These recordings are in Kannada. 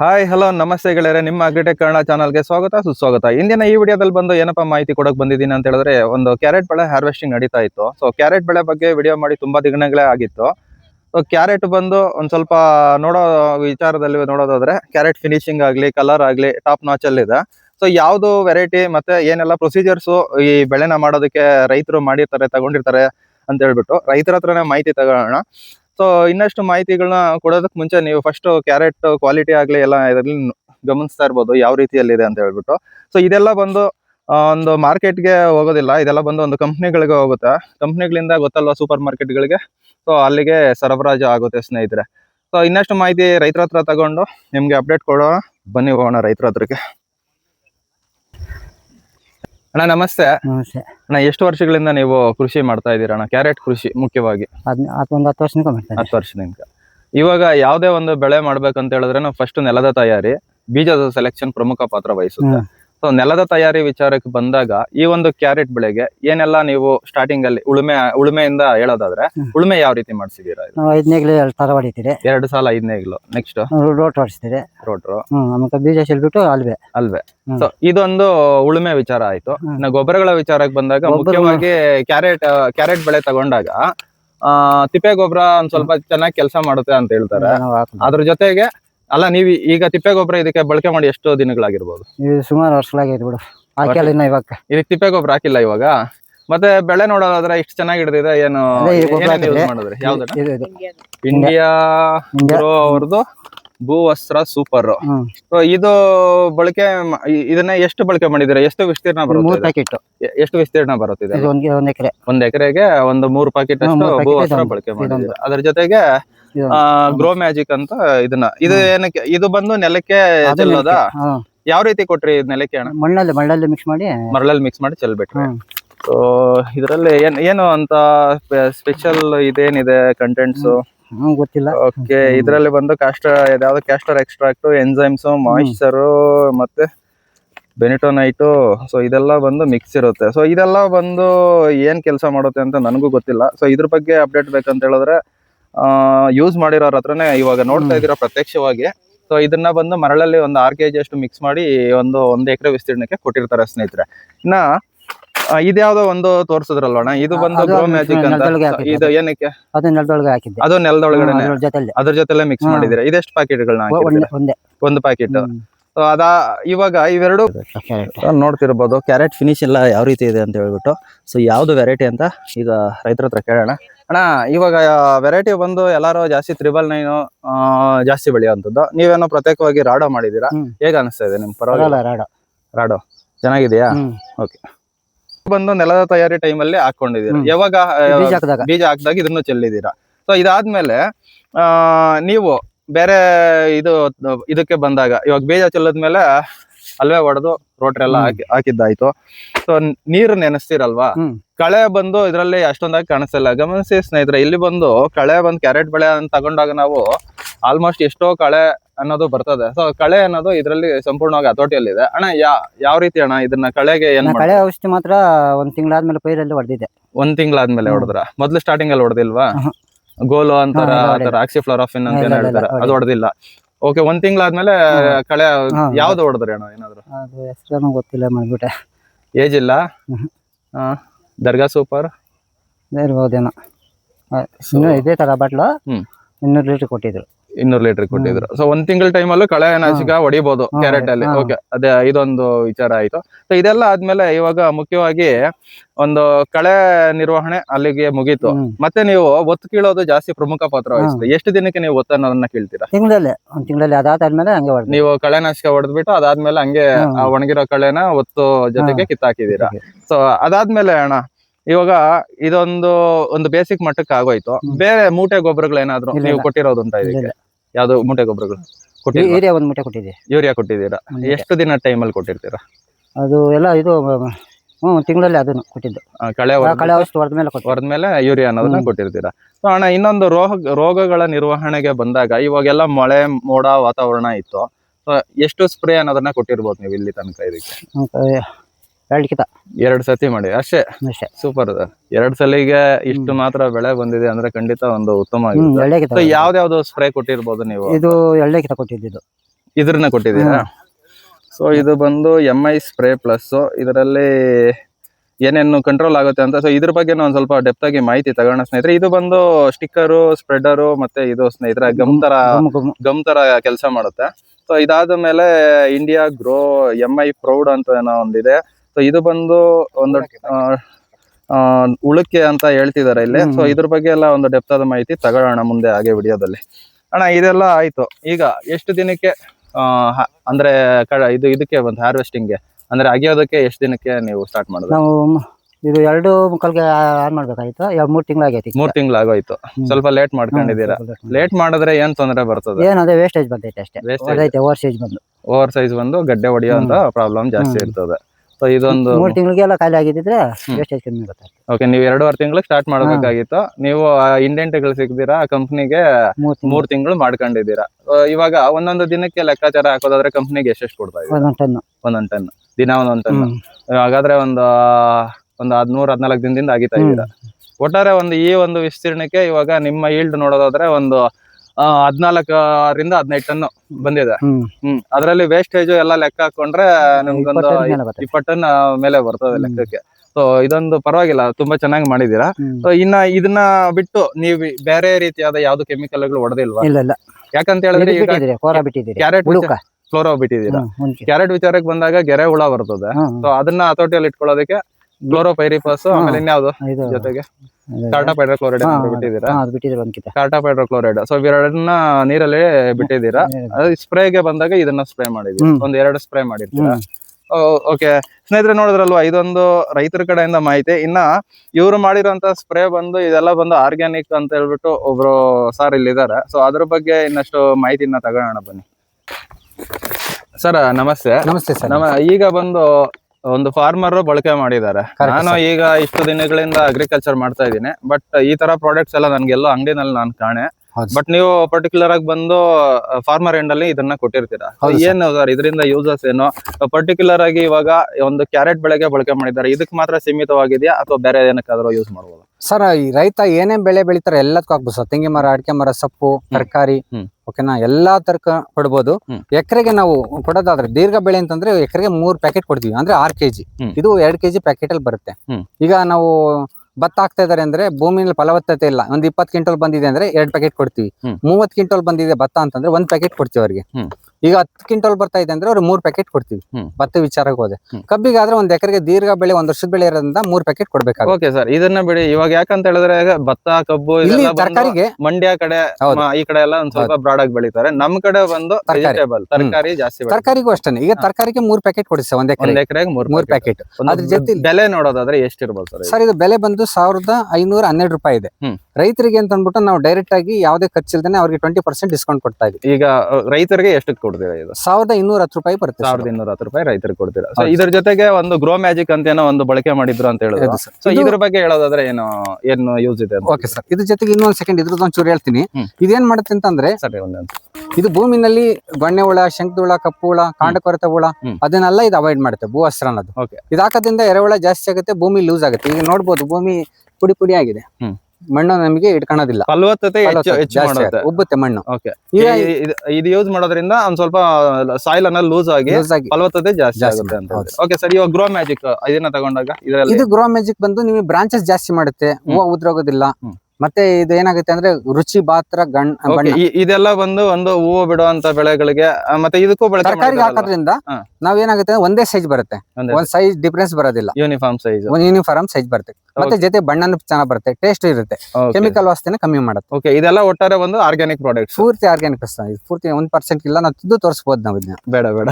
ಹಾಯ್ ಹಲೋ ನಮಸ್ತೆ ಗೆಳೆಯರೆ. ನಿಮ್ಮ ಅಗ್ರಿಟೆಕ್ ಕನ್ನಡ ಚಾನಲ್ಗೆ ಸ್ವಾಗತ, ಸುಸ್ವಾಗತ. ಇಂದಿನ ಈ ವಿಡಿಯೋದಲ್ಲಿ ಬಂದು ಏನಪ್ಪ ಮಾಹಿತಿ ಕೊಡಕ್ ಬಂದಿದ್ದೀನಿ ಅಂತ ಹೇಳಿದ್ರೆ ಒಂದು ಕ್ಯಾರೆಟ್ ಬೆಳೆ ಹಾರ್ವೆಸ್ಟಿಂಗ್ ನಡೀತಾ ಇತ್ತು. ಸೊ ಕ್ಯಾರೆಟ್ ಬೆಳೆ ಬಗ್ಗೆ ವಿಡಿಯೋ ಮಾಡಿ ತುಂಬಾ ದಿನಗಳೇ ಆಗಿತ್ತು. ಸೊ ಕ್ಯಾರೆಟ್ ಬಂದು ಒಂದು ಸ್ವಲ್ಪ ನೋಡೋ ವಿಚಾರದಲ್ಲಿ ನೋಡೋದಾದ್ರೆ ಕ್ಯಾರೆಟ್ ಫಿನಿಶಿಂಗ್ ಆಗ್ಲಿ ಕಲರ್ ಆಗ್ಲಿ ಟಾಪ್ ನಾಚ್ ಅಲ್ಲಿ ಇದೆ. ಸೊ ಯಾವುದು ವೆರೈಟಿ ಮತ್ತೆ ಏನೆಲ್ಲ ಪ್ರೊಸೀಜರ್ಸು ಈ ಬೆಳೆನ ಮಾಡೋದಕ್ಕೆ ರೈತರು ಮಾಡಿರ್ತಾರೆ, ತಗೊಂಡಿರ್ತಾರೆ ಅಂತ ಹೇಳ್ಬಿಟ್ಟು ರೈತರ ಹತ್ರನೇ ಮಾಹಿತಿ ತಗೊಳ್ಳೋಣ ಸೊ ಇನ್ನಷ್ಟು ಮಾಹಿತಿಗಳನ್ನ ಕೊಡೋದಕ್ಕೆ ಮುಂಚೆ ನೀವು ಫಸ್ಟ್ ಕ್ಯಾರೆಟ್ ಕ್ವಾಲಿಟಿ ಆಗಲಿ ಎಲ್ಲ ಇದರಲ್ಲಿ ಗಮನಿಸ್ತಾ ಇರ್ಬೋದು ಯಾವ ರೀತಿಯಲ್ಲಿದೆ ಅಂತ ಹೇಳ್ಬಿಟ್ಟು. ಸೊ ಇದೆಲ್ಲ ಬಂದು ಒಂದು ಮಾರ್ಕೆಟ್ಗೆ ಹೋಗೋದಿಲ್ಲ. ಇದೆಲ್ಲ ಬಂದು ಒಂದು ಕಂಪ್ನಿಗಳಿಗೆ ಹೋಗುತ್ತೆ. ಕಂಪ್ನಿಗಳಿಂದ ಗೊತ್ತಲ್ವಾ ಸೂಪರ್ ಮಾರ್ಕೆಟ್ಗಳಿಗೆ ಸೊ ಅಲ್ಲಿಗೆ ಸರಬರಾಜು ಆಗುತ್ತೆ ಸ್ನೇಹಿತರೆ. ಸೊ ಇನ್ನಷ್ಟು ಮಾಹಿತಿ ರೈತರ ಹತ್ರ ತಗೊಂಡು ನಿಮ್ಗೆ ಅಪ್ಡೇಟ್ ಕೊಡೋಣ. ಬನ್ನಿ ಹೋಗೋಣ ರೈತರ ಹತ್ರಕ್ಕೆ. ಅಣ್ಣ ನಮಸ್ತೆ. ನಮಸ್ತೆ. ಅಣ್ಣ ಎಷ್ಟು ವರ್ಷಗಳಿಂದ ನೀವು ಕೃಷಿ ಮಾಡ್ತಾ ಇದ್ದೀರಾ ಅಣ್ಣ? ಕ್ಯಾರೆಟ್ ಕೃಷಿ ಮುಖ್ಯವಾಗಿ. ಅದ್ ಹತ್ತು ವರ್ಷದಿಂದ ಮಾಡ್ತಾರೆ ಹತ್ತು ವರ್ಷದಿಂದ. ಇವಾಗ ಯಾವುದೇ ಒಂದು ಬೆಳೆ ಮಾಡ್ಬೇಕಂತ ಹೇಳಿದ್ರೆ ನಾವು ಫಸ್ಟ್ ನೆಲದ ತಯಾರಿ ಬೀಜದ ಸೆಲೆಕ್ಷನ್ ಪ್ರಮುಖ ಪಾತ್ರ ವಹಿಸುತ್ತೆ. ಸೊ ನೆಲದ ತಯಾರಿ ವಿಚಾರಕ್ಕೆ ಬಂದಾಗ ಈ ಒಂದು ಕ್ಯಾರೆಟ್ ಬೆಳೆಗೆ ಏನೆಲ್ಲ ನೀವು ಸ್ಟಾರ್ಟಿಂಗ್ ಅಲ್ಲಿ ಉಳುಮೆ ಉಳುಮೆಯಿಂದ ಹೇಳೋದಾದ್ರೆ. ಉಳುಮೆ ಯಾವ ರೀತಿ ಮಾಡಿಸಿದೀರಾ ಎರಡು ಥರ ಹೊಡಿತೀರಿ ಎರಡು ಸಾಲ ಐದನೇಗ್ಲು ನೆಕ್ಸ್ಟ್ ರೋಟ್ ಹೊಡಿಸ್ತೀರಿ ರೋಟ್ರು. ಆಮೇಲೆ ಬೀಜ ಚೆಲ್ಬಿಟ್ಟು ಅಲ್ವೇ. ಅಲ್ವೇ. ಸೊ ಇದೊಂದು ಉಳುಮೆ ವಿಚಾರ ಆಯ್ತು. ಇನ್ನು ಗೊಬ್ಬರಗಳ ವಿಚಾರಕ್ಕೆ ಬಂದಾಗ ಮುಖ್ಯವಾಗಿ ಕ್ಯಾರೆಟ್ ಕ್ಯಾರೆಟ್ ಬೆಳೆ ತಗೊಂಡಾಗ ಆ ತಿಪ್ಪೆ ಗೊಬ್ಬರ ಒಂದ್ ಸ್ವಲ್ಪ ಚೆನ್ನಾಗಿ ಕೆಲಸ ಮಾಡುತ್ತೆ ಅಂತ ಹೇಳ್ತಾರೆ. ಅದ್ರ ಜೊತೆಗೆ ಅಲ್ಲ ನೀವು ಈಗ ತಿಪ್ಪೆ ಗೊಬ್ಬರ ಇದಕ್ಕೆ ಬಳಕೆ ಮಾಡಿ ಎಷ್ಟು ದಿನಗಳಾಗಿರ್ಬೋದು. ಇದು ಸುಮಾರು ವರ್ಷಗಳಾಗೈತೆ ಬಿಡು. ಹಾಕಿಲ್ಲ ಇನ್ನ ಇವಾಗ. ಇದಕ್ಕೆ ತಿಪ್ಪೆ ಗೊಬ್ಬರ ಹಾಕಿಲ್ಲ ಇವಾಗ? ಮತ್ತೆ ಬೆಳೆ ನೋಡೋದಾದ್ರೆ ಇಷ್ಟು ಚೆನ್ನಾಗಿ ಹಿಡಿದಿದೆ ಏನು ಏನೇನ್ ಮಾಡಿದ್ರಿ? ಯಾವ್ದು ಇಂಡಿಯಾ ಅವ್ರದ್ದು ಭೂವಸ್ತ್ರ ಸೂಪರ್ ಇದು ಬಳಕೆ ಇದನ್ನ ಎಷ್ಟು ಬಳಕೆ ಮಾಡಿದಿರಾ ಎಷ್ಟು ವಿಸ್ತೀರ್ಣ ಬರುತ್ತೆ ಪ್ಯಾಕೆಟ್. ಎಷ್ಟು ವಿಸ್ತೀರ್ಣ ಬರುತ್ತಿದೆ ಒಂದ್ ಒಂದ್ ಎಕರೆ. ಒಂದ್ ಎಕರೆಗೆ ಒಂದು ಮೂರು ಪ್ಯಾಕೆಟ್ ಅಷ್ಟು ಭೂವಸ್ತ್ರ ಬಳಕೆ ಮಾಡಿದ್ರೆ ಅದ್ರ ಜೊತೆಗೆ ಗ್ರೋ ಮ್ಯಾಜಿಕ್ ಅಂತ ಇದನ್ನ. ಇದು ಏನಕ್ಕೆ ಇದು ಬಂದು ನೆಲಕ್ಕೆ ಚೆಲ್ಲೋದಾ. ಯಾವ ರೀತಿ ಕೊಟ್ರಿ ನೆಲಕ್ಕೆ ಮಣ್ಣಲ್ಲಿ ಮಣ್ಣಲ್ಲಿ ಮಿಕ್ಸ್ ಮಾಡಿ. ಮರಳಲ್ಲಿ ಮಿಕ್ಸ್ ಮಾಡಿ ಚೆಲ್ಬಿಟ್ರಿ. ಸೊ ಇದರಲ್ಲಿ ಏನ್ ಏನು ಅಂತ ಸ್ಪೆಷಲ್ ಇದೇನಿದೆ ಕಂಟೆಂಟ್ಸ್ ಗೊತ್ತಿಲ್ಲ. ಓಕೆ ಇದರಲ್ಲಿ ಬಂದು ಕಾಸ್ಟರ್ ಯಾವ್ದು ಕ್ಯಾಸ್ಟರ್ ಎಕ್ಸ್ಟ್ರಾಕ್ಟ್ ಎನ್ಸೈಮ್ಸ್ ಮಾಯಿಶ್ಚರ್ ಮತ್ತೆ ಬೆನಿಟೋನೈಟು ಸೊ ಇದೆಲ್ಲ ಬಂದು ಮಿಕ್ಸ್ ಇರುತ್ತೆ. ಸೊ ಇದೆಲ್ಲ ಬಂದು ಏನ್ ಕೆಲಸ ಮಾಡುತ್ತೆ ಅಂತ ನನಗೂ ಗೊತ್ತಿಲ್ಲ. ಸೊ ಇದ್ರ ಬಗ್ಗೆ ಅಪ್ಡೇಟ್ ಬೇಕಂತ ಹೇಳಿದ್ರೆ ಯೂಸ್ ಮಾಡಿರೋರ ಹತ್ರನೇ ಇವಾಗ ನೋಡ್ತಾ ಇದ್ದೀರಾ ಪ್ರತ್ಯಕ್ಷವಾಗಿ. ಸೊ ಇದನ್ನ ಬಂದು ಮರಳಲ್ಲಿ ಒಂದು ಆರ್ ಕೆ ಜಿ ಅಷ್ಟು ಮಿಕ್ಸ್ ಮಾಡಿ ಒಂದು ಒಂದು ಎಕರೆ ವಿಸ್ತೀರ್ಣಕ್ಕೆ ಕೊಟ್ಟಿರ್ತಾರೆ ಸ್ನೇಹಿತರೆ. ಇನ್ನ ಇದ್ಯಾವ್ದೋ ಒಂದು ತೋರ್ಸಿದ್ರಲ್ವಣ್ಣ? ಇದು ಬಂದು ಗ್ರೋ ಮ್ಯಾಜಿಕ್ ಅಂತ ನೆಲದೊಳಗೆ ಹಾಕಿದ್ದು. ಇದು ಏನಕ್ಕೆ? ಅದು ನೆಲದೊಳಗೆ ಹಾಕಿದ್ದೆ. ಅದು ನೆಲದೊಳಗಡೆ ಅದ್ರ ಜೊತೆಲಿ ಅದ್ರ ಜೊತೆಲೆ ಮಿಕ್ಸ್ ಹ್ಮ್. ಮಾಡಿದಿರಾ ಇದೆಷ್ಟು ಪ್ಯಾಕೆಟ್ಗಳನ್ನ ಒಂದೇ ಹಾಕಿದ್ದೀರಾ? ಒಂದೇ ಒಂದು. Packet hmm. ಅದಾ ಇವಾಗ ಇವೆರಡು ನೋಡ್ತಿರ್ಬೋದು. ಕ್ಯಾರೆಟ್ ಫಿನಿಶ್ ಎಲ್ಲ ಯಾವ ರೀತಿ ಇದೆ ಅಂತ ಹೇಳ್ಬಿಟ್ಟು. ಸೊ ಯಾವ್ದು ವೆರೈಟಿ ಅಂತ ಈಗ ರೈತರ ಹತ್ರ ಕೇಳೋಣ. ಅಣ್ಣ ಇವಾಗ ವೆರೈಟಿ ಬಂದು ಎಲ್ಲಾರು ಜಾಸ್ತಿ ತ್ರಿಬಲ್ ನೈನ್ ಜಾಸ್ತಿ ಬೆಳೆಯುವಂಥದ್ದು. ನೀವೇನೋ ಪ್ರತ್ಯೇಕವಾಗಿ ರಾಡೋ ಮಾಡಿದೀರಾ ಹ್ಮ್. ಹೇಗ ಅನಿಸ್ತಾ ಇದೆ ನಿಮ್ ಪರವಾಗಿಲ್ಲ. ಪರವಾಗಿಲ್ಲ ರಾಡ. ರಾಡೋ. ಚೆನ್ನಾಗಿದೆಯಾ? ಹ್ಮ್. ಓಕೆ ಬಂದು ನೆಲದ ತಯಾರಿ ಟೈಮಲ್ಲಿ ಹಾಕೊಂಡಿದ್ದೀರಾ? ಹ್ಮ್. ಯಾವಾಗ ಬೀಜ ಹಾಕಿದಾಗ. ಇದನ್ನು ಚೆಲ್ಲಿದ್ದೀರಾ? ಸೊ ಇದಾದ್ಮೇಲೆ ಆ, ನೀವು ಬೇರೆ ಇದು ಇದಕ್ಕೆ ಬಂದಾಗ ಇವಾಗ ಬೀಜ ಚೆಲ್ಲದ್ಮೇಲೆ ಅಲ್ವೇ ಹೊಡೆದು ರೋಟ್ರಿ ಎಲ್ಲ. ಹಾಕಿ ಹಾಕಿದ್ದಾಯ್ತು. ಸೊ ನೀರು ನೆನೆಸ್ತೀರಲ್ವಾ? ಕಳೆ ಬಂದು ಇದರಲ್ಲಿ ಅಷ್ಟೊಂದಾಗಿ ಕಾಣಿಸ್ತಿಲ್ಲ. ಗಮನಿಸಿ ಸ್ನೇಹಿತರೆ ಇಲ್ಲಿ ಬಂದು ಕಳೆ ಬಂದು ಕ್ಯಾರೆಟ್ ಬೆಳೆ ಅಂತ ತಗೊಂಡಾಗ ನಾವು ಆಲ್ಮೋಸ್ಟ್ ಎಷ್ಟೋ ಕಳೆ ಅನ್ನೋದು ಬರ್ತದೆ. ಸೊ ಕಳೆ ಅನ್ನೋದು ಇದರಲ್ಲಿ ಸಂಪೂರ್ಣವಾಗಿ ಹತೋಟಿಯಲ್ಲಿದೆ. ಅಣ್ಣ ಯಾ ಯಾವ ರೀತಿ ಅಣ್ಣ ಇದನ್ನ ಕಳೆಗೆ ಏನ್ ಕಳೆ ಔಷಧಿ ಮಾತ್ರ ಒಂದ್ ತಿಂಗಳಾದ್ಮೇಲೆ ಪೈರಲ್ಲಿ ಹೊಡೆದಿದೆ ಒಂದ್ ತಿಂಗಳಾದ್ಮೇಲೆ. ಹೊಡೆದ್ರ ಮೊದ್ಲು ಸ್ಟಾರ್ಟಿಂಗ್ ಅಲ್ಲಿ ಹೊಡೆದಿಲ್ವಾ ಗೋಲೋ ಅಂತಾರ ಇಲ್ಲ, ಆತರ ಅಂತ ಏನ್ ಹೇಳ್ತಾರೆ? ಅದು ಹೊಡೆದಿಲ್ಲ ಓಕೆ ಒಂದ್ ತಿಂಗಳಾದ್ಮೇಲೆ ಆದ್ಮೇಲೆ ಕಳೆ ಯಾವ್ದು ಹೊಡೆದ್ರಿ ಅಣ್ಣ ಏನಾದ್ರು? ಅದು ಗೊತ್ತಿಲ್ಲ ಮಾಡ್ಬಿಟ್ಟೆ ಏಜ್ ಇಲ್ಲ. ಹಾ. ದರ್ಗಾ ಸೂಪರ್ ಇರ್ಬೋದೇನೋ. ಇನ್ನೂ ಇದೇ ತರ ಬಾಟ್ಲು. ಇನ್ನೂರು ಲೀಟ್ರ್ ಕೊಟ್ಟಿದ್ರು. ಇನ್ನೂರು ಲೀಟರ್ ಕೊಟ್ಟಿದ್ರು. ಸೊ ಒಂದ್ ತಿಂಗಳ ಟೈಮ್ ಕಳೆ ನಾಶಿಕ ಹೊಡಿಬಹುದು ಕ್ಯಾರೆಟ್ ಅಲ್ಲಿ ಓಕೆ ಅದೇ ಇದೊಂದು ವಿಚಾರ ಆಯ್ತು. ಸೊ ಇದೆಲ್ಲ ಆದ್ಮೇಲೆ ಇವಾಗ ಮುಖ್ಯವಾಗಿ ಒಂದು ಕಳೆ ನಿರ್ವಹಣೆ ಅಲ್ಲಿಗೆ ಮುಗೀತು. ಮತ್ತೆ ನೀವು ಒತ್ತು ಕೀಳೋದು ಜಾಸ್ತಿ ಪ್ರಮುಖ ಪಾತ್ರ ವಹಿಸುತ್ತೆ ಎಷ್ಟು ದಿನಕ್ಕೆ ನೀವು ಒತ್ತು ಅನ್ನೋದನ್ನ ಕೇಳ್ತೀರಾ? ತಿಂಗಳಲ್ಲಿ ಒಂದ್ ತಿಂಗಳಲ್ಲಿ. ಅದಾದ್ಮೇಲೆ ಹಂಗೆ ನೀವು ಕಳೆನಾಶಕ ಹೊಡೆದ್ಬಿಟ್ಟು ಅದಾದ್ಮೇಲೆ ಹಂಗೆ. ಆ ಒಣಗಿರೋ ಕಳೆನ ಒತ್ತು ಜೊತೆಗೆ ಕಿತ್ತಾಕಿದೀರಾ ಸೊ ಅದಾದ್ಮೇಲೆ ಅಣ್ಣ ಇವಾಗ ಇದೊಂದು ಒಂದು ಬೇಸಿಕ್ ಮಟ್ಟಕ್ಕೆ ಆಗೋಯ್ತು. ಬೇರೆ ಮೂಟೆ ಗೊಬ್ಬರಗಳೇನಾದ್ರು ಏನಾದ್ರು ನೀವು ಕೊಟ್ಟಿರೋದು ಅಂತ ಇದಕ್ಕೆ. ಯಾವ್ದು ಮೂಟೆ ಗೊಬ್ಬರಗಳು ಕೊಟ್ಟಿಲ್ಲ ಏರಿಯಾ ಒಂದ್ ಮೂಟೆ ಕೊಟ್ಟಿದೆ ಯೂರಿಯಾ ಕೊಟ್ಟಿದ್ದೀರಾ. ಎಷ್ಟು ದಿನ ಟೈಮಲ್ಲಿ ಕೊಟ್ಟಿರ್ತೀರಾ? ಅದು ಎಲ್ಲ ಇದು ಹ್ಮ್ ತಿಂಗಳಲ್ಲಿ ಅದನ್ನು ಕೊಟ್ಟಿದ್ದು. ಆ, ಕಳೆ ಕಳೆ ಔಷಧಿ ಹೊಡೆದ ಮೇಲೆ ಕೊಟ್ಟು ಹೊರದ್ಮೇಲೆ ಯೂರಿಯಾ ಅನ್ನೋದನ್ನ. ಕೊಟ್ಟಿರ್ತೀರಾ? ಸೊ ಅಣ್ಣ ಇನ್ನೊಂದು ರೋಗ ರೋಗಗಳ ನಿರ್ವಹಣೆಗೆ ಬಂದಾಗ ಇವಾಗೆಲ್ಲ ಮಳೆ ಮೋಡ ವಾತಾವರಣ ಇತ್ತು. ಸೊ ಎಷ್ಟು ಸ್ಪ್ರೇ ಅನ್ನೋದನ್ನ ಕೊಟ್ಟಿರ್ಬೋದು ನೀವು ಇಲ್ಲಿ ತನಕ ಇದಕ್ಕೆ? ಎರಡು ಕಿತ. ಎರಡು ಸತಿ ಮಾಡಿ ಅಷ್ಟೇ? ಅಷ್ಟೇ. ಸೂಪರ್ ಎರಡ್ ಸಲಿಗೆ ಇಷ್ಟು ಮಾತ್ರ ಬೆಳೆ ಬಂದಿದೆ ಅಂದ್ರೆ ಖಂಡಿತ ಒಂದು ಉತ್ತಮ ಯಾವ್ದಾವ್ದು ಸ್ಪ್ರೇ ಕೊಟ್ಟಿರ್ಬೋದು ನೀವು? ಇದು ಎಳ್ಳೆ ಕಿತ ಕೊಟ್ಟಿದ್ದು ಇದ್ರನ್ನ ಕೊಟ್ಟಿದ್ದೀರಾ? ಸೊ ಇದು ಬಂದು ಎಂ ಐ ಸ್ಪ್ರೇ ಪ್ಲಸ್ ಇದರಲ್ಲಿ ಏನೇನು ಕಂಟ್ರೋಲ್ ಆಗುತ್ತೆ ಅಂತ ಸೊ ಇದ್ರ ಬಗ್ಗೆ ಒಂದ್ ಸ್ವಲ್ಪ ಡೆಪ್ತ್ ಆಗಿ ಮಾಹಿತಿ ತಗೋಣ ಸ್ನೇಹಿತರೆ. ಇದು ಬಂದು ಸ್ಟಿಕ್ಕರು ಸ್ಪ್ರೆಡರು ಮತ್ತೆ ಇದು ಸ್ನೇಹಿತರೆ ಗಮ್ ತರ. ಗಮ್ ತರ ಕೆಲಸ ಮಾಡುತ್ತೆ. ಸೊ ಇದಾದ ಮೇಲೆ India Grow M I Proud ಅಂತ ಏನೋ ಒಂದಿದೆ. ಸೊ ಇದು ಬಂದು ಒಂದು ಉಳುಕೆ ಅಂತ ಹೇಳ್ತಿದ್ದಾರೆ ಇಲ್ಲಿ. ಸೊ ಇದ್ರ ಬಗ್ಗೆ ಎಲ್ಲ ಒಂದು ಡೆಪ್ತ್ ಆದ ಮಾಹಿತಿ ತಗೊಳ್ಳೋಣ ಮುಂದೆ ಹಾಗೆ ವಿಡಿಯೋದಲ್ಲಿ. ಅಣ್ಣ ಇದೆಲ್ಲ ಆಯ್ತು. ಈಗ ಎಷ್ಟು ದಿನಕ್ಕೆ ಅಂದ್ರೆ ಇದು ಇದಕ್ಕೆ ಬಂತು ಹಾರ್ವೆಸ್ಟಿಂಗ್ ಅಂದ್ರೆ ಅಗಿಯೋದಕ್ಕೆ ಎಷ್ಟು ದಿನಕ್ಕೆ ನೀವು ಸ್ಟಾರ್ಟ್ ಮಾಡೋದು ನಾವು ಇದು ಎರಡು ಮುಕ್ಕಲ್ಗೆ ಆನ್ ಮಾಡ್ಬೇಕಾಯ್ತು. ಎರಡು ಮೂರು ತಿಂಗಳಾಗೈತಿ ಮೂರ್ ತಿಂಗಳಾಗೋಯ್ತು ಸ್ವಲ್ಪ ಲೇಟ್ ಮಾಡ್ಕೊಂಡಿದ್ದೀರಾ? ಲೇಟ್ ಮಾಡಿದ್ರೆ ಏನ್ ತೊಂದರೆ ಬರ್ತದೆ? ಏನಂದ್ರೆ ವೇಸ್ಟೇಜ್ ಬಂದೈತೆ ಅಷ್ಟೇ. ಓವರ್ ಸೈಜ್ ಬಂದು. ಓವರ್ ಸೈಜ್ ಬಂದು ಗಡ್ಡೆ ಹೊಡಿಯೋ ಪ್ರಾಬ್ಲಮ್ ಜಾಸ್ತಿ ಇರ್ತದೆ. ಸೊ ಇದೊಂದು ಮೂರು ತಿಂಗಳಿಗೆಲ್ಲ ಖಾಲಿ ಕಮ್ಮಿ ಗೊತ್ತಾಯ್ತು. ಓಕೆ ನೀವು ಎರಡೂವರೆ ತಿಂಗಳಿಗೆ ಸ್ಟಾರ್ಟ್ ಮಾಡಬೇಕಾಗಿತ್ತು. ನೀವು ಇಂಡೆಂಟ್ಗಳು ಸಿಗ್ದಿರಾ? ಕಂಪ್ನಿಗೆ ಮೂರು ತಿಂಗಳು. ತಿಂಗಳು ಮಾಡ್ಕೊಂಡಿದ್ದೀರಾ? ಇವಾಗ ಒಂದೊಂದು ದಿನಕ್ಕೆ ಲೆಕ್ಕಾಚಾರ ಹಾಕೋದಾದ್ರೆ ಕಂಪ್ನಿಗೆ ಎಷ್ಟೆಷ್ಟು ಕೊಡ್ತಾ ಇದ್ದೀರಾ? ಒಂದೊಂದು ಟನ್ನು ಒಂದೊಂದ್ ಟನ್ ದಿನ ಒಂದೊಂದ್ ಟನ್ ಹಾಗಾದ್ರೆ ಒಂದು ಒಂದು ಹದಿಮೂರ್ ಹದಿನಾಲ್ಕು ದಿನದಿಂದ ಆಗಿತಾ ಇದ್ದೀರಾ? ಒಟ್ಟಾರೆ ಒಂದು ಈ ಒಂದು ವಿಸ್ತೀರ್ಣಕ್ಕೆ ಇವಾಗ ನಿಮ್ಮ ಈಲ್ಡ್ ನೋಡೋದಾದ್ರೆ ಒಂದು ಹದ್ನಾಲ್ಕರಿಂದ ಹದಿನೈದು ಟನ್ ಬಂದಿದೆ. ಹ್ಮ್. ಅದ್ರಲ್ಲಿ ವೇಸ್ಟೇಜ್ ಎಲ್ಲ ಲೆಕ್ಕ ಹಾಕೊಂಡ್ರೆ ನಿಮ್ಗೊಂದು ಇಪ್ಪತ್ತು ಟನ್ ಮೇಲೆ ಬರ್ತದೆ. ಲೆಕ್ಕಕ್ಕೆ. ಸೊ ಇದೊಂದು ಪರವಾಗಿಲ್ಲ ತುಂಬಾ ಚೆನ್ನಾಗಿ ಮಾಡಿದೀರಾ ಇನ್ನ ಇದನ್ನ ಬಿಟ್ಟು ನೀವು ಬೇರೆ ರೀತಿಯಾದ ಯಾವ್ದು ಕೆಮಿಕಲ್ಗಳು ಹೊಡೆದಿಲ್ವಾ? ಇಲ್ಲ ಇಲ್ಲ. ಯಾಕಂತ ಹೇಳಿದ್ರೆ ಕ್ಯಾರೆಟ್ ಫ್ಲೋರೋ ಕ್ಲೋರೋ ಬಿಟ್ಟಿದ್ದೀರಾ? ಕ್ಯಾರೆಟ್ ವಿಚಾರಕ್ಕೆ ಬಂದಾಗ ಗೆರೆ ಹುಳ ಬರ್ತದೆ. ಸೊ ಅದನ್ನ ಹತೋಟಿಯಲ್ಲಿ ಇಟ್ಕೊಳ್ಳೋದಕ್ಕೆ ಗ್ಲೋರೋ ಪೈರಿಪಾಸ್ ಆಮೇಲೆ ಇನ್ಯಾವ್ದು ಜೊತೆಗೆ? ಇದು- ಕಾರ್ಟಾಪೈಡ್ರೋಕ್ಲೋರೈಡ್ ಹಾ, ಬಿಟ್ಟಿದ್ದೀರಾ? ಅದು ಕಾರ್ಟಾಪೈಡ್ರೋಕ್ಲೋರೈಡ್ ಸೊ ಇವೆರಡನ್ನ ನೀರಲ್ಲಿ ಬಿಟ್ಟಿದ್ದೀರಾ? ಅದು ಸ್ಪ್ರೇಗೆ ಬಂದಾಗ ಇದನ್ನ ಸ್ಪ್ರೇ ಮಾಡಿದ್ವಿ. ಒಂದ್ ಎರಡು ಸ್ಪ್ರೇ ಮಾಡಿರ್ತೀರಾ? ಓಕೆ. ಸ್ನೇಹಿತರೆ ನೋಡಿದ್ರಲ್ವಾ ಇದೊಂದು ರೈತರ ಕಡೆಯಿಂದ ಮಾಹಿತಿ. ಇನ್ನ ಇವ್ರು ಮಾಡಿರೋಂತ ಸ್ಪ್ರೇ ಬಂದು ಇದೆಲ್ಲ ಬಂದು ಆರ್ಗ್ಯಾನಿಕ್ ಅಂತ ಹೇಳ್ಬಿಟ್ಟು ಒಬ್ರು ಸರ್ ಇಲ್ಲಿದ್ದಾರೆ. ಸೊ ಅದ್ರ ಬಗ್ಗೆ ಇನ್ನಷ್ಟು ಮಾಹಿತಿನ ತಗೋಣ ಬನ್ನಿ. ಸರ್ ನಮಸ್ತೆ. ನಮಸ್ತೆ ಸರ್ ನಮ್ಮ ಈಗ ಬಂದು ಒಂದು ಫಾರ್ಮರ್ ಬಳಕೆ ಮಾಡಿದ್ದಾರೆ. ನಾನು ಈಗ ಇಷ್ಟು ದಿನಗಳಿಂದ ಅಗ್ರಿಕಲ್ಚರ್ ಮಾಡ್ತಾ ಇದ್ದೀನಿ ಬಟ್ ಈ ತರ ಪ್ರಾಡಕ್ಟ್ಸ್ ಎಲ್ಲ ನನ್ಗೆಲ್ಲೋ ಅಂಗಡಿನಲ್ಲಿ ನಾನು ಕಾಣೆ. ಬಟ್ ನೀವು ಪರ್ಟಿಕ್ಯುಲರ್ ಆಗಿ ಬಂದು ಫಾರ್ಮರ್ ಎಂಡ್ ಅಲ್ಲಿ ಇದನ್ನ ಕೊಟ್ಟಿರ್ತೀರಾ. ಏನು ಸರ್ ಇದರಿಂದ ಯೂಸಸ್ ಏನು? ಪರ್ಟಿಕ್ಯುಲರ್ ಆಗಿ ಇವಾಗ ಒಂದು ಕ್ಯಾರೆಟ್ ಬೆಳೆಗೆ ಬಳಕೆ ಮಾಡಿದ್ದಾರೆ. ಇದಕ್ಕೆ ಮಾತ್ರ ಸೀಮಿತವಾಗಿದೆಯಾ? ಅಥವಾ ಬೇರೆ ಏನಕ್ಕಾದ್ರೂ ಯೂಸ್ ಮಾಡಬಹುದು ಸರ್ ಈ ರೈತ ಏನೇ ಬೆಳೆ ಬೆಳಿತಾರೆ ಎಲ್ಲದಕ್ಕೂ ಹಾಕ್ಬೋದು ಸರ್. ತೆಂಗಿನ ಮರ ಅಡಿಕೆ ಮರ ಸೊಪ್ಪು ತರಕಾರಿ ಓಕೆನಾ ಎಲ್ಲಾ ತರಕ ಕೊಡ್ಬೋದು. ಎಕರೆಗೆ ನಾವು ಕೊಡೋದಾದ್ರೆ ದೀರ್ಘ ಬೆಳೆ ಅಂತಂದ್ರೆ ಎಕರೆಗೆ ಮೂರ್ ಪ್ಯಾಕೆಟ್ ಕೊಡ್ತೀವಿ. ಅಂದ್ರೆ ಆರ್ ಕೆಜಿ. ಇದು ಎರಡ್ ಕೆಜಿ ಪ್ಯಾಕೆಟ್ ಅಲ್ಲಿ ಬರುತ್ತೆ. ಈಗ ನಾವು ಭತ್ತ ಹಾಕ್ತಾ ಇದಾರೆ ಅಂದ್ರೆ ಭೂಮಿನಲ್ಲಿ ಫಲವತ್ತತೆ ಇಲ್ಲ ಒಂದ್ ಇಪ್ಪತ್ ಕ್ವಿಂಟಲ್ ಬಂದಿದೆ ಅಂದ್ರೆ ಎರಡ್ ಪ್ಯಾಕೆಟ್ ಕೊಡ್ತೀವಿ. ಮೂವತ್ ಕ್ವಿಂಟಲ್ ಬಂದಿದೆ ಭತ್ತ ಅಂತಂದ್ರೆ ಒಂದ್ ಪ್ಯಾಕೆಟ್ ಕೊಡ್ತೀವಿ ಅವ್ರಿಗೆ. ಈಗ ಹತ್ತು ಕ್ವಿಂಟಲ್ ಬರ್ತಾ ಇದೆ ಅಂದ್ರೆ ಅವ್ರು ಮೂರ್ ಪ್ಯಾಕೆಟ್ ಕೊಡ್ತೀವಿ. ಭತ್ತ ವಿಚಾರಕ್ಕೆ ಹೋದೆ. ಕಬ್ಬಿಗಾದ್ರೆ ಒಂದ್ ಎಕರೆಗೆ ದೀರ್ಘ ಬೆಳೆ ಒಂದ್ ವರ್ಷದ ಬೆಳೆ ಇರೋದ್ರಿಂದ ಮೂರ್ ಪ್ಯಾಕೆಟ್ ಕೊಡ್ಬೇಕಾಗುತ್ತೆ ಓಕೆ ಸರ್ ಇದನ್ನ ಬಿಡಿ ಇವಾಗ ಯಾಕಂತ ಹೇಳಿದ್ರೆ ಭತ್ತ ಕಬ್ಬು ತರಕಾರಿಗೆ ಮಂಡ್ಯ ಕಡೆ. ಈ ಕಡೆ ಎಲ್ಲ ಒಂದ್ ಸ್ವಲ್ಪ ಬ್ರಾಡ್ ಆಗಿ ಬೆಳಿತಾರೆ ನಮ್ ಕಡೆ ಬಂದು ತರ್ಕಾರಿ. ವೆಜಿಟೇಬಲ್ ತರಕಾರಿ ಜಾಸ್ತಿ. ತರಕಾರಿಗೂ ಅಷ್ಟೇ ಈಗ ತರಕಾರಿಗೆ ಮೂರ್ ಪ್ಯಾಕೆಟ್ ಕೊಡಿ ಸರ್ ಒಂದ್ ಎಕರೆ ಮೂರ್ ಮೂರ್ ಪ್ಯಾಕೆಟ್ ಅದ್ರ ಜೊತೆ ಬೆಲೆ ನೋಡೋದಾದ್ರೆ ಎಷ್ಟಿರ್ಬೋದು ಸರ್ ಇದು? ಸರ್ ಇದು ಬೆಲೆ ಬಂದು ಸಾವಿರದ ಐನೂರ ಹನ್ನೆರಡು ರೂಪಾಯಿ ಇದೆ. ರೈತರಿಗೆ ಅಂತ ಅಂದ್ಬಿಟ್ಟು ನಾವು ಡೈರೆಕ್ಟ್ ಆಗಿ ಯಾವುದೇ ಖರ್ಚಿಲ್ದೇ ಅವ್ರಿಗೆ ಟ್ವೆಂಟಿ ಪರ್ಸೆಂಟ್ ಡಿಸ್ಕೌಂಟ್ ಕೊಡ್ತಾ ಇದ್ದೀವಿ ಈಗ ರೈತರಿಗೆ ಎಷ್ಟು ಕೊಡ್ತೀರಾ ಇದು? ಸಾವಿರದ ಇನ್ನೂರ ಹತ್ತು ರೂಪಾಯಿ ಬರುತ್ತೆ ಸಾವಿರದ ಇನ್ನೂರ ಹತ್ತು ರೂಪಾಯಿ ರೈತರಿಗೆ ಕೊಡ್ತೀರಾ? ಸೊ ಇದ್ರ ಜೊತೆಗೆ ಒಂದು ಗ್ರೋ ಮ್ಯಾಜಿಕ್ ಅಂತ ಏನೋ ಒಂದು ಬಳಕೆ ಮಾಡಿದ್ರು ಅಂತ ಹೇಳಿದ್ರು ಸೊ ಇದ್ರ ಬಗ್ಗೆ ಹೇಳೋದಾದ್ರೆ ಏನು ಏನು ಯೂಸ್ ಇದೆ ಓಕೆ ಸರ್. ಇದ್ರ ಜೊತೆಗೆ ಇನ್ನೊಂದು ಸೆಕೆಂಡ್ ಇದ್ರದ್ದು ಒಂಚೂರು ಹೇಳ್ತೀನಿ. ಇದೇನ್ ಮಾಡುತ್ತೆ ಅಂತಂದ್ರೆ ಸರಿ ಒಂದೊಂದು ಇದು ಭೂಮಿನಲ್ಲಿ ಬಣ್ಣೆ ಹುಳ ಶಂಕದ ಹುಳ ಕಪ್ಪು ಹುಳ ಕಾಂಡ ಕೊರತೆ ಹುಳ. ಅದನ್ನೆಲ್ಲ ಇದು ಅವಾಯ್ಡ್ ಮಾಡುತ್ತೆ ಭೂ ಅಸ್ತ್ರ ಅನ್ನೋದು. ಇದಾಕೋದ್ರಿಂದ ಎರೆಹುಳ ಜಾಸ್ತಿ ಆಗುತ್ತೆ ಭೂಮಿ ಲೂಸ್ ಆಗುತ್ತೆ. ಈಗ ನೋಡ್ಬೋದು ಭೂಮಿ ಪುಡಿ ಪುಡಿ ಆಗಿದೆ. ಮಣ್ಣು ನಮಗೆ ಇಟ್ಕೊಳ್ಳೋದಿಲ್ಲ ಫಲವತ್ತತೆ ಹೆಚ್ಚು ಹೆಚ್ಚು ಜಾಸ್ತಿ ಮಾಡುತ್ತೆ ಆಗುತ್ತೆ. ಉಬ್ಬುತ್ತೆ ಮಣ್ಣು ಓಕೆ ಈಗ ಇದು ಯೂಸ್ ಮಾಡೋದ್ರಿಂದ ಒಂದ್ ಸ್ವಲ್ಪ ಸಾಯಿಲ್ ಅನ್ನ ಲೂಸ್ ಆಗಿ ಆಗಿ ಫಲವತ್ತತೆ ಜಾಸ್ತಿ ಜಾಸ್ತಿ ಆಗುತ್ತೆ ಅಂತ ಹೌದು. ಓಕೆ ಸರ್ ಇವಾಗ ಗ್ರೋ ಮ್ಯಾಜಿಕ್ ಇದನ್ನ ತಗೊಂಡಾಗ ಇದರಲ್ಲಿ ಇದು ಗ್ರೋ ಮ್ಯಾಜಿಕ್ ಬಂದು ನಿಮಗೆ ಬ್ರಾಂಚಸ್ ಜಾಸ್ತಿ ಮಾಡುತ್ತೆ ಹೂವು ಉದ್ರೋಗೋದಿಲ್ಲ ಹ್ಮ್. ಮತ್ತೆ ಇದು ಏನಾಗುತ್ತೆ ಅಂದ್ರೆ ರುಚಿ ಬಾತ್ರ ಗಣ್ಣ ಬಣ್ಣ. ಇದೆಲ್ಲ ಬಂದು ಒಂದು ಹೂವು ಬಿಡುವಂತ ಬೆಳೆಗಳಿಗೆ ಮತ್ತೆ ಇದಕ್ಕೂ ಬಳಕೆ ತರಕಾರಿಗೆ ಹಾಕೋದ್ರಿಂದ ನಾವ್ ಏನಾಗುತ್ತೆ ಒಂದೇ ಸೈಜ್ ಬರುತ್ತೆ. ಒಂದ್ ಸೈಜ್ ಡಿಫ್ರೆನ್ಸ್ ಬರೋದಿಲ್ಲ. ಯೂನಿಫಾರ್ಮ್ ಸೈಜ್ ಒಂದ್ ಯೂನಿಫಾರ್ಮ್ ಸೈಜ್ ಬರುತ್ತೆ. ಮತ್ತೆ ಜೊತೆ ಬಣ್ಣನೂ ಚೆನ್ನಾಗಿ ಬರುತ್ತೆ ಟೇಸ್ಟ್ ಇರುತ್ತೆ. ಕೆಮಿಕಲ್ ವಾಸನೆ ಕಮ್ಮಿ ಮಾಡುತ್ತೆ. ಓಕೆ ಇದೆಲ್ಲ ಒಟ್ಟಾರೆ ಒಂದು ಆರ್ಗ್ಯಾನಿಕ್ ಪ್ರಾಡಕ್ಟ್ ಪೂರ್ತಿ ಆರ್ಗ್ಯಾನಿಕ್ ಪೂರ್ತಿ ಒಂದ್ ಪರ್ಸೆಂಟ್ ಇಲ್ಲ ನಾವು ತಿದ್ದು ತೋರಿಸಬಹುದು ನಾವು ಇದನ್ನ. ಬೇಡ ಬೇಡ.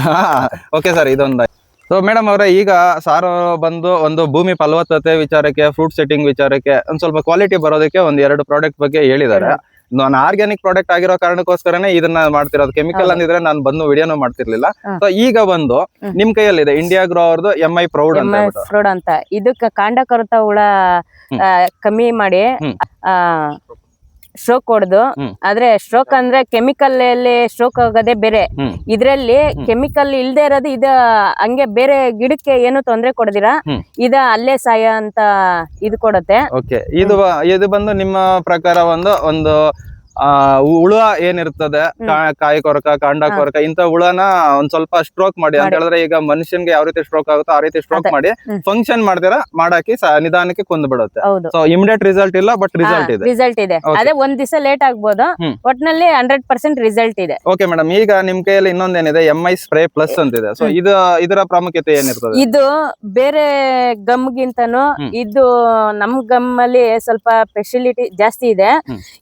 ಓಕೆ ಸರ್ ಇದೊಂದು ಸೊ ಮೇಡಮ್ ಅವರೇ ಈಗ ಸಾರು ಬಂದು ಒಂದು ಭೂಮಿ ಫಲವತ್ತತೆ ವಿಚಾರಕ್ಕೆ ಫ್ರೂಟ್ ಸೆಟ್ಟಿಂಗ್ ವಿಚಾರಕ್ಕೆ ಒಂದ್ ಸ್ವಲ್ಪ ಕ್ವಾಲಿಟಿ ಬರೋದಕ್ಕೆ ಒಂದ್ ಎರಡು ಪ್ರಾಡಕ್ಟ್ ಬಗ್ಗೆ ಹೇಳಿದ್ದಾರೆ. ನಾನು ಆರ್ಗ್ಯಾನಿಕ್ ಪ್ರಾಡಕ್ಟ್ ಆಗಿರೋ ಕಾರಣಕ್ಕೋಸ್ಕರನೇ ಇದನ್ನ ಮಾಡ್ತಿರೋದು. ಕೆಮಿಕಲ್. ಅಂದಿದ್ರೆ ನಾನು ಬಂದು ವಿಡಿಯೋನು ಮಾಡ್ತಿರ್ಲಿಲ್ಲ. ಸೊ ಈಗ ಬಂದು. ನಿಮ್ ಕೈಯಲ್ಲಿದೆ ಇಂಡಿಯಾ ಗ್ರೋ ಅವ್ರದ್ದು ಎಂ ಐ ಪ್ರೌಡ್ ಅಂತ ಇದಕ್ಕೆ ಫ್ರೂಡ್ ಅಂತ. ಇದಕ್ಕ ಕಾಂಡ ಕರುತ ಹುಳ ಕಮ್ಮಿ ಮಾಡಿ ಸ್ಟ್ರೋಕ್ ಹೊಡೆದು ಆದ್ರೆ ಸ್ಟ್ರೋಕ್ ಅಂದ್ರೆ ಕೆಮಿಕಲ್ ಅಲ್ಲಿ ಸ್ಟ್ರೋಕ್ ಆಗೋದೇ ಬೇರೆ. ಇದ್ರಲ್ಲಿ ಕೆಮಿಕಲ್ ಇಲ್ದೇ ಇರೋದು ಇದ ಹಂಗೆ ಬೇರೆ ಗಿಡಕ್ಕೆ ಏನು ತೊಂದ್ರೆ ಕೊಡದಿರಾ. ಇದ ಅಲ್ಲೇ ಸಾಯ ಅಂತ ಇದು ಕೊಡುತ್ತೆ. ಓಕೆ ಇದು ಇದು ಬಂದು ನಿಮ್ಮ ಪ್ರಕಾರ ಒಂದು ಒಂದು ಆ ಹುಳ ಏನಿರ್ತದೆ ಕಾಯಿ ಕೊರಕ ಕಾಂಡ ಕೊರಕ ಇಂತ ಹುಳನ ಒಂದ್ ಸ್ವಲ್ಪ ಸ್ಟ್ರೋಕ್ ಮಾಡಿ ಅಂತ ಹೇಳಿದ್ರೆ ಈಗ ಮನುಷ್ಯನ್ಗೆ ಯಾವ ರೀತಿ ಸ್ಟ್ರೋಕ್ ಆಗುತ್ತೋ ಆ ರೀತಿ ಸ್ಟ್ರೋಕ್ ಮಾಡಿ ಫಂಕ್ಷನ್ ಮಾಡ್ದಿರ ಮಾಡಾಕಿ ಸ- ನಿಧಾನಕ್ಕೆ ಕುಂದ್ ಬಿಡುತ್ತೆ. ಸೊ ಇಮಿಡಿಯೇಟ್ ರಿಸಲ್ಟ್ ಇಲ್ಲ ಬಟ್ ರಿಸಲ್ಟ್ ಇದೆ. ರಿಸಲ್ಟ್ ಇದೆ. ಅದೇ ಒಂದ್ ದಿವಸ ಲೇಟ್ ಆಗ್ಬೋದು. ಒಟ್ನಲ್ಲಿ ಹಂಡ್ರೆಡ್ ಪರ್ಸೆಂಟ್ ರಿಸಲ್ಟ್ ಇದೆ. ಓಕೆ ಮೇಡಮ್ ಈಗ ನಿಮ್ ಕೈಯಲ್ಲಿ ಇನ್ನೊಂದೇನಿದೆ? ಎಂ ಐ ಸ್ಪ್ರೇ ಪ್ಲಸ್ ಅಂತಿದೆ. So hmm. ಇದು ಇದರ ಪ್ರಾಮುಖ್ಯತೆ ಏನಿರ್ತದೆ? ಇದು ಬೇರೆ ಗಮ್ ಗಿಂತನು ಇದು ನಮ್ ಗಮ್ ಅಲ್ಲಿ ಸ್ವಲ್ಪ ಫೆಸಿಲಿಟಿ ಜಾಸ್ತಿ ಇದೆ.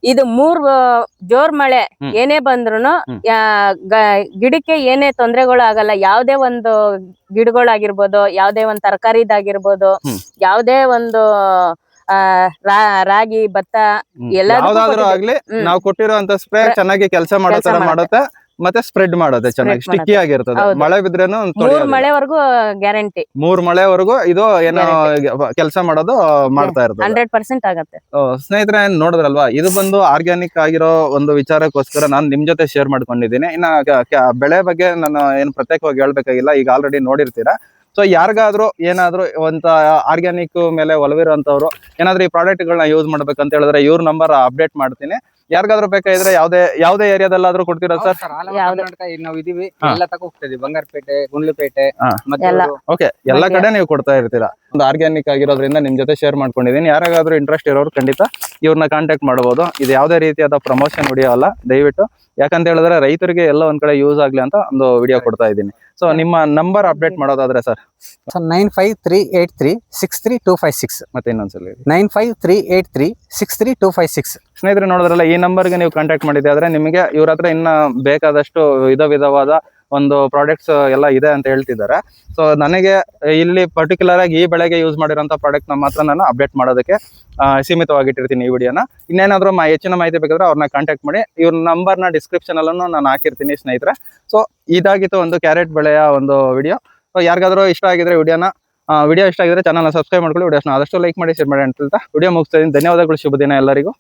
ಇದು ಮೂರ್ ಜೋರ್ ಮಳೆ. ಏನೇ. ಗ- ಗಿಡಕ್ಕೆ ಏನೇ ತೊಂದರೆಗಳು ಆಗಲ್ಲ ಯಾವ್ದೇ ಒಂದು ಗಿಡಗಳಾಗಿರ್ಬೋದು ಯಾವ್ದೇ ಒಂದ್ ತರಕಾರಿದಾಗಿರ್ಬೋದು. ಯಾವ್ದೇ ಒಂದು ಆ, ರಾಗಿ ಭತ್ತ ಎಲ್ಲ. ನಾವು ಕೊಟ್ಟಿರೋ ಸ್ಪ್ರೇ ಚೆನ್ನಾಗಿ ಕೆಲಸ ಮಾಡೋ ತರ ಮಾಡುತ್ತೆ. ಮತ್ತೆ ಸ್ಪ್ರೆಡ್ ಮಾಡೋದೇ ಚೆನ್ನಾಗಿ ಸ್ಟಿಕ್ಕಿ ಆಗಿರ್ತದೆ. ಹೌದು. ಮಳೆ ಬಿದ್ರೇನು ಮೂರ್ ತೊಳೆಯೋದಿಲ್ಲ. ಮಳೆವರೆಗೂ ಗ್ಯಾರಂಟಿ ಮೂರ್ ಮಳೆವರೆಗೂ ಇದು ಏನೋ ಕೆಲಸ ಮಾಡೋದು ಮಾಡ್ತಾ ಇರ್ತದೆ. ಹಂಡ್ರೆಡ್ ಪರ್ಸೆಂಟ್ ಆಗುತ್ತೆ. ಆ, ಸ್ನೇಹಿತರೆ ನೋಡಿದ್ರಲ್ವಾ? ಇದು ಬಂದು ಆರ್ಗ್ಯಾನಿಕ್ ಆಗಿರೋ ಒಂದು ವಿಚಾರಕ್ಕೋಸ್ಕರ ನಾನು ನಿಮ್ ಜೊತೆ ಶೇರ್ ಮಾಡ್ಕೊಂಡಿದ್ದೀನಿ. ಇನ್ನ ಕ- ಕ- ಬೆಳೆ ಬಗ್ಗೆ ನಾನು ಏನು ಪ್ರತ್ಯೇಕವಾಗಿ ಹೇಳ್ಬೇಕಾಗಿಲ್ಲ. ಈಗ ಆಲ್ರೆಡಿ ನೋಡಿರ್ತೀರಾ. ಸೊ ಯಾರಿಗಾದ್ರೂ ಏನಾದ್ರೂ ಒಂತ ಆರ್ಗ್ಯಾನಿಕ್ ಮೇಲೆ ಒಲವಿರುವಂತವ್ರು ಏನಾದ್ರೂ ಈ ಪ್ರಾಡಕ್ಟ್ ಗಳನ್ನ ಯೂಸ್ ಮಾಡ್ಬೇಕಂತ ಹೇಳಿದ್ರೆ ಇವ್ರ ನಂಬರ್ ಅಪ್ಡೇಟ್ ಮಾಡ್ತೀನಿ. ಯಾರಿಗಾದ್ರೂ ಬೇಕಾಗಿದ್ರೆ ಯಾವ್ದೇ ಯಾವ್ದೇ ಏರಿಯಾದಲ್ಲಾದ್ರೂ ಕೊಡ್ತೀರಾ ಸರ್? ನಾವು ಇದೀವಿ. ಎಲ್ಲ ತಕ ಹೋಗ್ತಿದ್ವಿ. ಬಂಗಾರಪೇಟೆ ಗುಂಡ್ಲುಪೇಟೆ. ಮತ್ತೆ ಎಲ್ಲ. ಓಕೆ ಎಲ್ಲ ಕಡೆ ನೀವು ಕೊಡ್ತಾ ಇರ್ತೀರಾ? ಒಂದು ಆರ್ಗ್ಯಾನಿಕ್ ಆಗಿರೋದ್ರಿಂದ ನಿಮ್ ಜೊತೆ ಶೇರ್ ಮಾಡ್ಕೊಂಡಿದ್ದೀನಿ ಯಾರಾದ್ರೂ ಇಂಟ್ರೆಸ್ಟ್ ಇರೋರು ಖಂಡಿತ ಇವ್ರನ್ನ ಕಾಂಟ್ಯಾಕ್ಟ್ ಮಾಡಬಹುದು ಇದು ಯಾವುದೇ ರೀತಿಯಾದ ಪ್ರಮೋಷನ್ ವಿಡಿಯೋ ಅಲ್ಲ ದಯವಿಟ್ಟು. ಯಾಕಂತ ಹೇಳಿದ್ರೆ ರೈತರಿಗೆ ಎಲ್ಲ ಒಂದ್ ಕಡೆ ಯೂಸ್ ಆಗ್ಲಿ ಅಂತ ಒಂದು ವಿಡಿಯೋ ಕೊಡ್ತಾ ಇದ್ದೀನಿ. ಸೊ ನಿಮ್ಮ ನಂಬರ್ ಅಪ್ಡೇಟ್ ಮಾಡೋದಾದ್ರೆ sir nine five three eight three six three two five six ಮತ್ತೆ ಇನ್ನೊಂದ್ಸಲ. Nine five three eight three six three two five six ಸ್ನೇಹಿತರೆ ನೋಡಿದ್ರಲ್ಲ ಈ ನಂಬರ್ಗೆ ನೀವು ಕಾಂಟ್ಯಾಕ್ಟ್ ಮಾಡಿದ್ರೆ ಆದರೆ ನಿಮಗೆ ಇವ್ರ ಹತ್ರ ಇನ್ನ ಬೇಕಾದಷ್ಟು ವಿಧ ವಿಧವಾದ ಒಂದು ಪ್ರಾಡಕ್ಟ್ಸ್ ಎಲ್ಲ ಇದೆ ಅಂತ ಹೇಳ್ತಿದ್ದಾರೆ. ಸೊ ನನಗೆ ಇಲ್ಲಿ ಪರ್ಟಿಕ್ಯುಲರ್ ಆಗಿ ಈ ಬೆಳೆಗೆ ಯೂಸ್ ಮಾಡಿರೋಂಥ ಪ್ರಾಡಕ್ಟ್ ನಮ್ಮ ಮಾತ್ರ ನಾನು ಅಪ್ಡೇಟ್ ಮಾಡೋದಕ್ಕೆ ಸೀಮಿತವಾಗಿಟ್ಟಿರ್ತೀನಿ ಈ ವಿಡಿಯೋನ. ಇನ್ನೇನಾದರೂ ಮಾ, ಹೆಚ್ಚಿನ ಮಾಹಿತಿ ಬೇಕಾದ್ರೆ ಅವ್ರನ್ನ ಕಾಂಟ್ಯಾಕ್ಟ್ ಮಾಡಿ, ಇವ್ರ ಡಿಸ್ಕ್ರಿಪ್ಷನ್ ಅಲ್ಲೂ ನಾನು ಹಾಕಿರ್ತೀನಿ ಸ್ನೇಹಿತರೆ. ಸೊ ಇದಾಗಿತ್ತು ಒಂದು ಕ್ಯಾರೆಟ್ ಬೆಳೆಯ ಒಂದು ವಿಡಿಯೋ. ಸೊ ಯಾರಿಗಾದ್ರೂ ಇಷ್ಟ ಆಗಿದ್ರೆ ವಿಡಿಯೋನ ವಿಡಿಯೋ ಇಷ್ಟ ಆಗಿದ್ರೆ ಚಾನಲ್ನ ಸಬ್ಸ್ಕ್ರೈಬ್ ಮಾಡ್ಕೊಳ್ಳಿ ವಿಡಿಯೋಸ್ನ ಆದಷ್ಟು ಲೈಕ್ ಮಾಡಿ ಶೇರ್ ಮಾಡಿ ಅಂತ ವಿಡಿಯೋ ಮುಗಿಸ್ತಾ ಇದ್ದೀನಿ. ಧನ್ಯವಾದಗಳು, ಶುಭ ದಿನ ಎಲ್ಲರಿಗೂ.